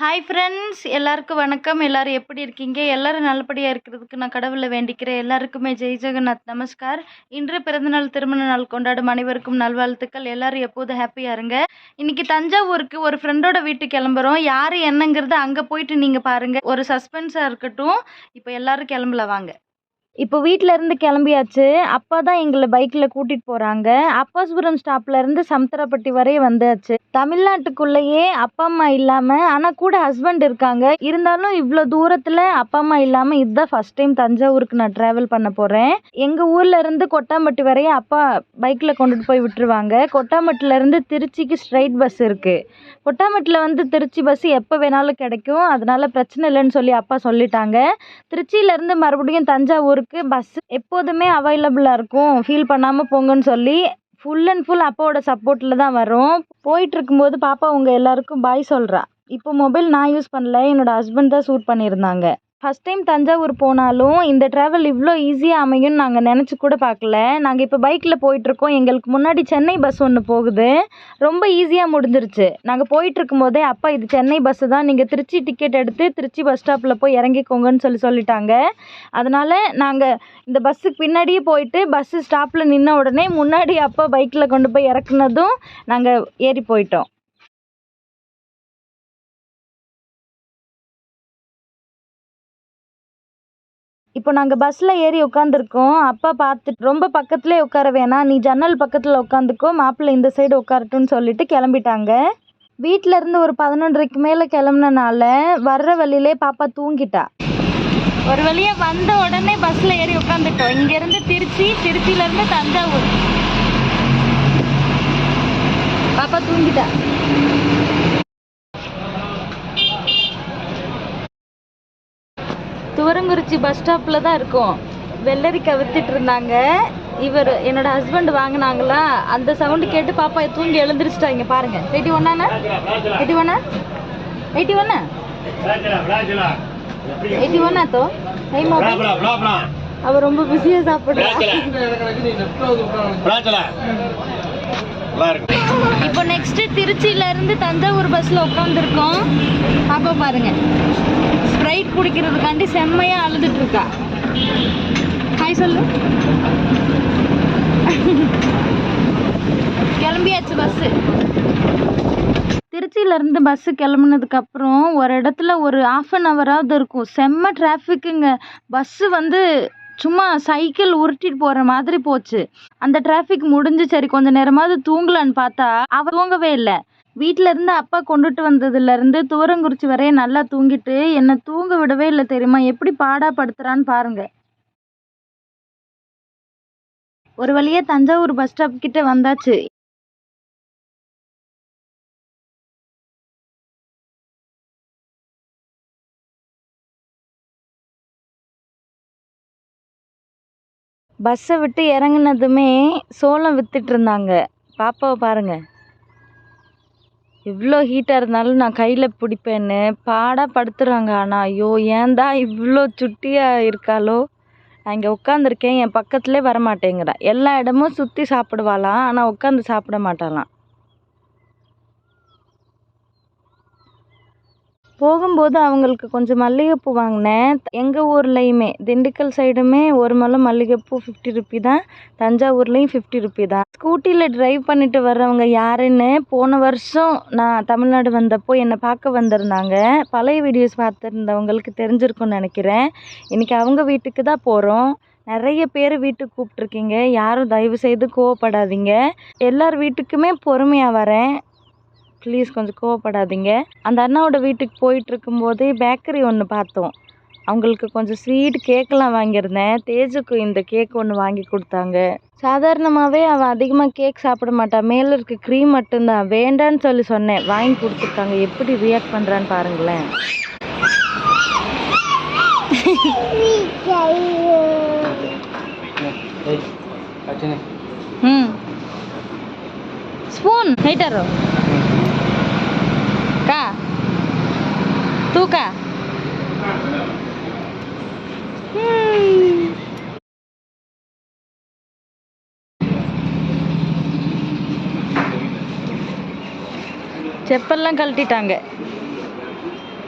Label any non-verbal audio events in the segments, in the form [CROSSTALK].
Hi friends எல்லாருக்கும் வணக்கம். எல்லாரும் எப்படி இருக்கீங்க? எல்லோரும் நல்லபடியாக இருக்கிறதுக்கு நான் கடவுளை வேண்டிக்கிறேன். எல்லாருக்குமே ஜெய் ஜெகநாத் நமஸ்கார். இன்று பிறந்தநாள் திருமண நாள் கொண்டாடும் அனைவருக்கும் நல்வாழ்த்துக்கள். எல்லோரும் எப்போதும் ஹாப்பியாக இருங்க. இன்னைக்கு தஞ்சாவூருக்கு ஒரு ஃப்ரெண்டோட வீட்டுக்கு கிளம்புறோம். யார் என்னங்கிறத அங்கே போயிட்டு நீங்கள் பாருங்கள் ஒரு சஸ்பென்ஸாக இருக்கட்டும். இப்போ எல்லாரும் கிளம்பல வாங்க. இப்போ வீட்டில் இருந்து கிளம்பியாச்சு. அப்பா தான் எங்களை பைக்கில் கூட்டிகிட்டு போகிறாங்க அப்பாஸ்புரம் ஸ்டாப்லேருந்து சமுத்திரப்பட்டி வரை வந்தாச்சு. தமிழ்நாட்டுக்குள்ளேயே அப்பா அம்மா இல்லாமல் ஆனால் கூட ஹஸ்பண்ட் இருக்காங்க. இருந்தாலும் இவ்வளோ தூரத்தில் அப்பா அம்மா இல்லாமல் இதுதான் ஃபர்ஸ்ட் டைம் தஞ்சாவூருக்கு நான் ட்ராவல் பண்ண போகிறேன் எங்கள் ஊர்லேருந்து கொட்டாம்பட்டி வரையும் அப்பா பைக்கில் கொண்டுட்டு போய் விட்டுருவாங்க. கொட்டாம்பட்டிலேருந்து திருச்சிக்கு ஸ்ட்ரைட் பஸ் இருக்குது கொட்டாம்பட்டியில் வந்து திருச்சி பஸ் எப்போ வேணாலும் கிடைக்கும். அதனால் பிரச்சனை இல்லைன்னு சொல்லி அப்பா சொல்லிட்டாங்க. திருச்சியிலேருந்து மறுபடியும் தஞ்சாவூருக்கு பஸ் எப்போதுமே அவைலபிளாக இருக்கும். ஃபீல் பண்ணாமல் போங்கன்னு சொல்லி ஃபுல் அண்ட் ஃபுல் அப்பாவோட சப்போர்ட்டில் தான் வரும். போயிட்டுருக்கும்போது பாப்பா உங்கள் எல்லாருக்கும் பாய் சொல்கிறா இப்போ மொபைல் நான் யூஸ் பண்ணல. என்னோட ஹஸ்பண்ட் தான் சூட் பண்ணியிருந்தாங்க. ஃபஸ்ட் டைம் தஞ்சாவூர் போனாலும் இந்த ட்ராவல் இவ்வளோ ஈஸியாக அமையும்னு நாங்கள் நினச்சி கூட பார்க்கல. நாங்கள் இப்போ பைக்கில் போயிட்டுருக்கோம். எங்களுக்கு முன்னாடி சென்னை பஸ் ஒன்று போகுது. ரொம்ப ஈஸியாக முடிஞ்சிருச்சு. நாங்கள் போயிட்டுருக்கும் போதே அப்பா இது சென்னை பஸ்ஸு தான். நீங்கள் திருச்சி டிக்கெட் எடுத்து திருச்சி பஸ் ஸ்டாப்பில் போய் இறங்கிக்கோங்கன்னு சொல்லி சொல்லிட்டாங்க. அதனால் நாங்கள் இந்த பஸ்ஸுக்கு பின்னாடியே போயிட்டு பஸ்ஸு ஸ்டாப்பில் நின்ன உடனே முன்னாடி அப்பா பைக்கில் கொண்டு போய் இறக்குனதும் நாங்கள் ஏறி போயிட்டோம். இப்போ நாங்கள் பஸ்ஸில் ஏறி உட்காந்துருக்கோம் அப்பா பார்த்துட்டு ரொம்ப பக்கத்துலேயே உட்கார வேணாம் நீ ஜன்னல் பக்கத்தில் உட்காந்துக்கோ மாப்பிள்ளை இந்த சைடு உட்காரட்டும்னு சொல்லிட்டு கிளம்பிட்டாங்க. வீட்டில் இருந்து ஒரு பதினொன்றரைக்கு மேலே கிளம்புனனால வர்ற வழியிலே பாப்பா தூங்கிட்டா. ஒரு வழியாக வந்த உடனே பஸ்ஸில் ஏறி உட்காந்துட்டோம் இங்கேருந்து திருச்சி திருச்சியிலேருந்து தஞ்சாவூர். பாப்பா தூங்கிட்டா. சிவரங்குறிச்சி பஸ் ஸ்டாப்பில் தான் இருக்கும். வெள்ளரிக்காய் விற்றுட்டு இருந்தாங்க. இவர் என்னோட ஹஸ்பண்ட் வாங்கினாங்களா? அந்த சவுண்டு கேட்டு பாப்பா தூங்கி எழுந்திரிச்சிட்டாங்க. பாருங்க. எயிட்டி ஒன்னாண்ணா எயிட்டி ஒன்னா எயிட்டி ஒன்னா எயிட்டி ஒன்னா தோ? ஹை அவர் அவ ரொம்ப பிஸியாக சாப்பிட்றா. இப்போ நெக்ஸ்ட் திருச்சியில இருந்து தஞ்சாவூர் பஸ்ல உட்காந்துருக்கோம் பாப்பா பாருங்க. ஸ்ப்ரைட் குடிக்கிறதுக்காண்டி செம்மையாக அழுதுட்டு இருக்கா ஹாய் சொல்லு. கிளம்பியாச்சு பஸ்ஸு திருச்சியிலேருந்து பஸ்ஸு கிளம்புனதுக்கப்புறம் ஒரு இடத்துல ஒரு ஆஃப் அன் ஹவராவது இருக்கும். செம்ம டிராஃபிக்குங்க பஸ்ஸு வந்து சும்மா சைக்கிள் உருட்டிட்டு போகிற மாதிரி போச்சு. அந்த டிராஃபிக் முடிஞ்சு சரி கொஞ்ச நேரமாவது தூங்கலான்னு பார்த்தா அவ தூங்கவே இல்லை. வீட்டில இருந்து அப்பா கொண்டுட்டு வந்ததுல இருந்து தூரங்குறிச்சி வரைய நல்லா தூங்கிட்டு என்னை தூங்க விடவே இல்லை தெரியுமா? எப்படி பாடா படுத்துறான்னு பாருங்க. ஒரு வழியா தஞ்சாவூர் பஸ் ஸ்டாப் கிட்ட வந்தாச்சு. பஸ்ஸை விட்டு இறங்குனதுமே சோளம் வித்துட்டு இருந்தாங்க. பாப்பாவை பாருங்க. எவ்வளோ ஹீட்டாக இருந்தாலும் நான் கையில் பிடிப்பேன்னு பாடாக படுத்துறாங்க. ஆனால் ஐயோ ஏன்டா இவ்வளோ சுட்டியாக இருக்காளோ? நான் இங்கே உட்காந்துருக்கேன் என் பக்கத்துலேயே வரமாட்டேங்கிறா. எல்லா இடமும் சுற்றி சாப்பிடுவாளாம் ஆனால் உட்காந்து சாப்பிட மாட்டாளாம். போகும்போது அவங்களுக்கு கொஞ்சம் மல்லிகைப்பூ வாங்கினேன். எங்கள் ஊர்லேயுமே திண்டுக்கல் சைடுமே ஒரு மலை மல்லிகைப்பூ ஃபிஃப்டி ருப்பி தான். தஞ்சாவூர்லேயும் ஃபிஃப்டி ருப்பி தான். ஸ்கூட்டியில் ட்ரைவ் பண்ணிட்டு வர்றவங்க யாருன்னு போன வருஷம் நான் தமிழ்நாடு வந்தப்போ என்னை பார்க்க வந்திருந்தாங்க. பழைய வீடியோஸ் பார்த்துருந்தவங்களுக்கு தெரிஞ்சிருக்கும்னு நினைக்கிறேன். இன்றைக்கி அவங்க வீட்டுக்கு தான் போகிறோம் நிறைய பேர் வீட்டுக்கு கூப்பிட்ருக்கீங்க யாரும் தயவு செய்து கோவப்படாதீங்க. எல்லார் வீட்டுக்குமே பொறுமையாக வரேன். ப்ளீஸ் கொஞ்சம் கோவப்படாதீங்க. அந்த அண்ணாவோட வீட்டுக்கு போயிட்டு இருக்கும்போதே பேக்கரி ஒன்று பார்த்தோம். அவங்களுக்கு கொஞ்சம் ஸ்வீட் கேக்கெலாம் வாங்கியிருந்தேன். தேஜுக்கு இந்த கேக் ஒன்று வாங்கி கொடுத்தாங்க. சாதாரணமாகவே அவன் அதிகமாக கேக் சாப்பிட மாட்டான் மேலே இருக்க க்ரீம் மட்டும்தான். வேண்டான்னு சொல்லி சொன்னேன். வாங்கி கொடுத்துருக்காங்க. எப்படி ரியாக்ட் பண்ணுறான்னு பாருங்களேன். ம். ஸ்பூன். ஹைட்டாரோ ತೂಕ hmm. செப்பல்லாம் கழட்டிட்டாங்க.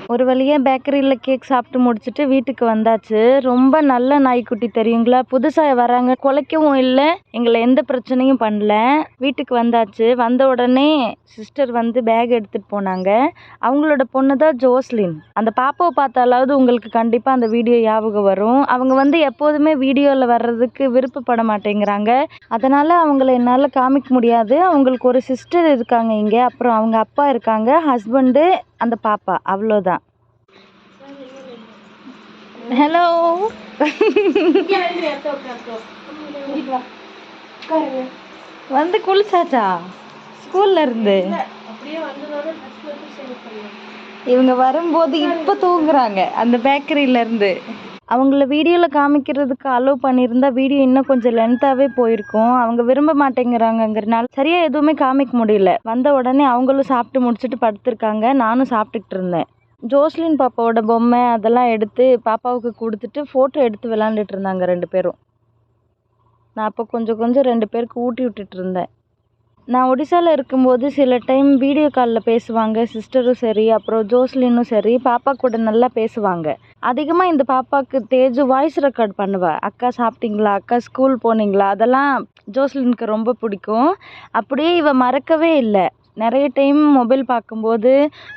ஒரு வழியாக பேக்கரியில் கேக் சாப்பிட்டு முடிச்சுட்டு வீட்டுக்கு வந்தாச்சு. ரொம்ப நல்ல நாய்க்குட்டி தெரியுங்களா? புதுசாக வராங்க. குலைக்கவும் இல்லை. எங்களை எந்த பிரச்சனையும் பண்ணல. வீட்டுக்கு வந்தாச்சு. வந்த உடனே சிஸ்டர் வந்து பேக் எடுத்துகிட்டு போனாங்க. அவங்களோட பொண்ணு தான் ஜோஸ்லின். அந்த பாப்பாவை பார்த்தாலாவது உங்களுக்கு கண்டிப்பாக அந்த வீடியோ ஞாபகம் வரும். அவங்க வந்து எப்போதுமே வீடியோவில் வர்றதுக்கு விருப்பப்பட மாட்டேங்கிறாங்க. அதனால் அவங்கள என்னால் காமிக்க முடியாது. அவங்களுக்கு ஒரு சிஸ்டர் இருக்காங்க இங்கே. அப்புறம் அவங்க அப்பா இருக்காங்க. ஹஸ்பண்டு அந்த பாப்பா. அவ்வளோதான் ஹலோ வந்து குளிச்சாச்சா? ஸ்கூல்ல இருந்து. இவங்க வரும்போது இப்போ தூங்குறாங்க. அந்த பேக்கரியில இருந்து. அவங்கள வீடியோவில் காமிக்கிறதுக்கு அலோவ் பண்ணியிருந்தா வீடியோ இன்னும் கொஞ்சம் லென்த்தாகவே போயிருக்கும். அவங்க விரும்ப மாட்டேங்கிறாங்கங்கிறனால சரியாக எதுவுமே காமிக்க முடியல. வந்த உடனே அவங்களும் சாப்பிட்டு முடிச்சுட்டு படுத்திருக்காங்க. நானும் சாப்பிட்டுக்கிட்டு இருந்தேன். ஜோஸ்லின் பாப்பாவோட பொம்மை அதெல்லாம் எடுத்து பாப்பாவுக்கு கொடுத்துட்டு ஃபோட்டோ எடுத்து விளாண்டுட்டு இருந்தாங்க ரெண்டு பேரும். நான் அப்போ கொஞ்சம் கொஞ்சம் ரெண்டு பேருக்கு ஊட்டி விட்டுட்டு இருந்தேன் நான் ஒடிசாவில் இருக்கும்போது சில டைம் வீடியோ காலில் பேசுவாங்க சிஸ்டரும் சரி அப்புறம் ஜோஸ்லினும் சரி பாப்பா கூட நல்லா பேசுவாங்க. அதிகமாக இந்த பாப்பாவுக்கு தேஜு வாய்ஸ் ரெக்கார்ட் பண்ணுவேன் அக்கா சாப்பிட்டீங்களா? அக்கா ஸ்கூல் போனீங்களா? அதெல்லாம் ஜோஸ்லினுக்கு ரொம்ப பிடிக்கும். அப்படியே இவ மறக்கவே இல்லை. நிறைய டைம் மொபைல் பார்க்கும்போது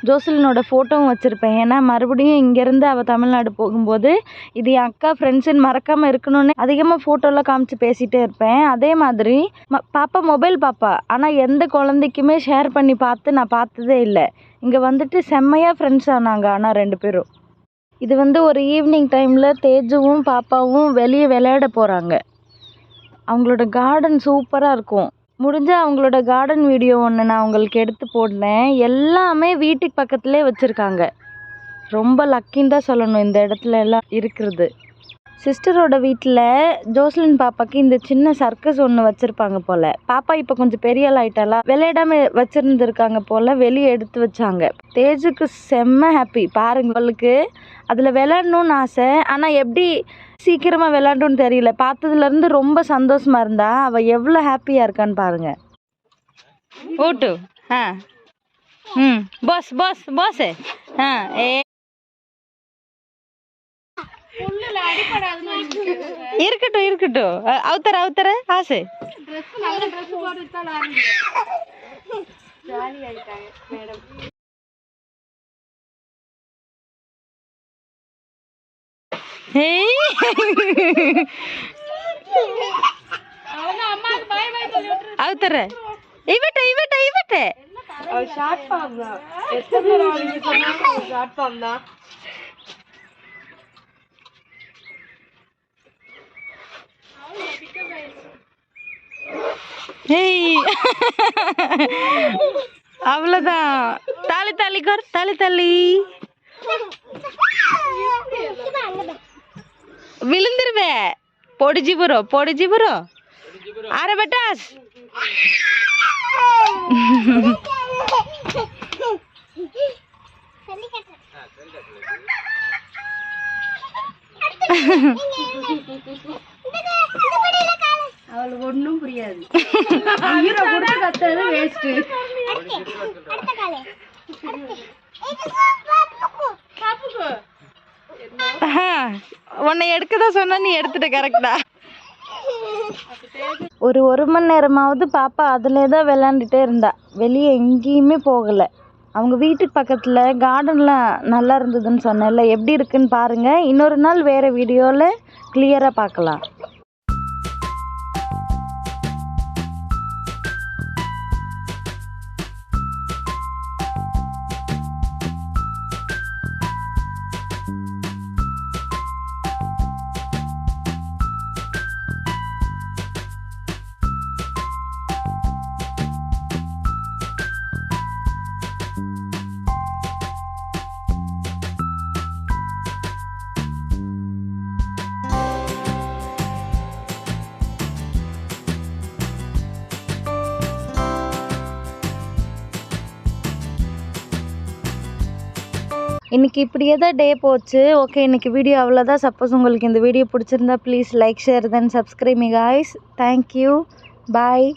ஜோசலினோட ஃபோட்டோவும் வச்சுருப்பேன். ஏன்னா மறுபடியும் இங்கேருந்து அவள் தமிழ்நாடு போகும்போது இது என் அக்கா ஃப்ரெண்ட்ஸுன்னு மறக்காமல் இருக்கணும்னு அதிகமாக ஃபோட்டோலாம் காமிச்சு பேசிகிட்டே இருப்பேன். அதே மாதிரி ம பாப்பா மொபைல் பாப்பா. ஆனால் எந்த குழந்தைக்குமே ஷேர் பண்ணி பார்த்து நான் பார்த்ததே இல்லை. இங்கே வந்துட்டு செம்மையாக ஃப்ரெண்ட்ஸ் ஆனாங்க ஆனால் ரெண்டு பேரும். இது வந்து ஒரு ஈவினிங் டைமில் தேஜுவும் பாப்பாவும் வெளியே விளையாட போகிறாங்க அவங்களோட கார்டன் சூப்பராக இருக்கும். முடிஞ்சால் அவங்களோட கார்டன் வீடியோ ஒன்று நான் உங்களுக்கு எடுத்து போடுறேன். எல்லாமே வீட்டுக்கு பக்கத்துலேயே வச்சுருக்காங்க. ரொம்ப லக்கின்னு தான் சொல்லணும். இந்த இடத்துல எல்லாம் இருக்கிறது. சிஸ்டரோட வீட்டில் ஜோஸ்லின் பாப்பாக்கு இந்த சின்ன சர்க்கஸ் ஒன்று வச்சுருப்பாங்க போல். பாப்பா இப்போ கொஞ்சம் பெரிய ஆள் ஆயிட்டாலா விளையாடாம வச்சுருந்துருக்காங்க போல் வெளியே எடுத்து வச்சாங்க. தேஜுக்கு செம்ம ஹாப்பி பாருங்க அவளுக்கு அதில் விளையாடணும்னு ஆசை. ஆனால் எப்படி சீக்கிரமாக விளையாடணும்னு தெரியல. பார்த்ததுலேருந்து ரொம்ப சந்தோஷமாக இருந்தா. அவள் எவ்வளோ ஹாப்பியாக இருக்கான்னு பாருங்க. ஓட்டு. ஆ. ம். Boss boss boss. ஆ ஏ. இருக்கட்டும் இருக்கட்டும். அவுத்தர அவுத்தர ஆசை. அவுத்தர. இவட்ட இவட்ட இவட்ட. ஷார்ட் ஃபார்ம் தான். ஷார்ட் ஃபார்ம் [LAUGHS] ஏய். அவ்வளோதான் தாலி தாலி கோர் தாலி தாலி. விழுந்துருவே. பொடிஜி புரோ பொடிஜி புரோ அர பெட்டாஸ். Ha ha. அவளுக்கு ஒன்றும் புரியாது. [LAUGHS] உயிரை கொடுத்து கத்துறது வேஸ்ட்டு உன்னை எடுக்க தான் சொன்னா நீ எடுத்துட்ட கரெக்டா ஒரு ஒரு மணி நேரமாவது பாப்பா அதிலே தான் விளாண்டுட்டே இருந்தா. வெளியே எங்கேயுமே போகலை. அவங்க வீட்டுக்கு பக்கத்தில் கார்டன்லாம் நல்லா இருந்ததுன்னு சொன்னேன்ல. எப்படி இருக்குன்னு பாருங்கள் இன்னொரு நாள் வேறு வீடியோவில் கிளியராக பார்க்கலாம். இன்றைக்கி இப்படியே தான் டே போச்சு. ஓகே இன்றைக்கி வீடியோ அவ்வளோதான் சப்போஸ் உங்களுக்கு இந்த வீடியோ பிடிச்சிருந்தா please like share then subscribe me guys thank you bye